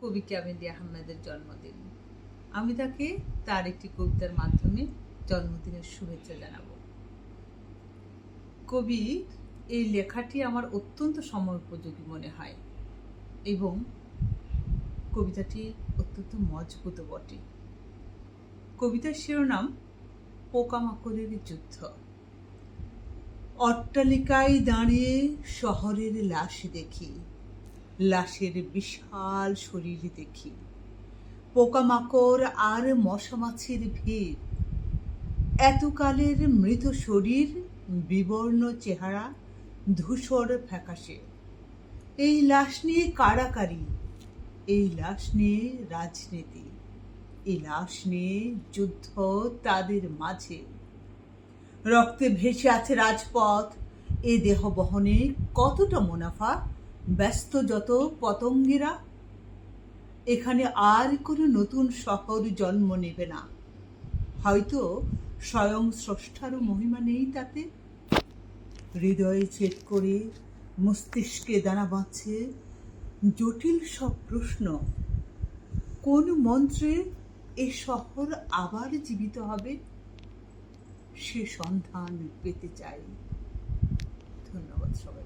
কবি ক্যামেলি আহমেদের জন্মদিন। আমি তাকে তার একটি কবিতার মাধ্যমে জন্মদিনের শুভেচ্ছা জানাব। কবি, এই লেখাটি আমার অত্যন্ত সময় উপযোগী মনে হয় এবং কবিতাটি অত্যন্ত মজবুত বটে। কবিতার শিরোনাম, পোকামাকড়ের যুদ্ধ। অট্টালিকায় দাঁড়িয়ে শহরের লাশ দেখি। লাশের বিশাল শরীর দেখি। পোকামাকড় আর মশামাছির ভিড়। এতকালের মৃত শরীর, বিবর্ণ চেহারা, ধূসর ফ্যাকাশে। এই লাশ নিয়ে কারাকারি, এই লাশ নিয়ে রাজনীতি এই লাশ নিয়ে যুদ্ধ তাদের মাঝে। রক্তে ভেসে আছে রাজপথ, এ দেহ বহনে কতটা মুনাফা ব্যস্ত যত পতঙ্গেরা, এখানে আর কোনো নতুন শহর জন্ম নেবে না। হয়তো স্বয়ং স্রষ্টারও মহিমা নেই তাতে। হৃদয়ে ছেদ করে মস্তিষ্কে দানা বাঁধছে জটিল সব প্রশ্ন। কোন মন্ত্রে এ শহর আবার জীবিত হবে? সে সন্ধান পেতে চাই। ধন্যবাদ সবাইকে।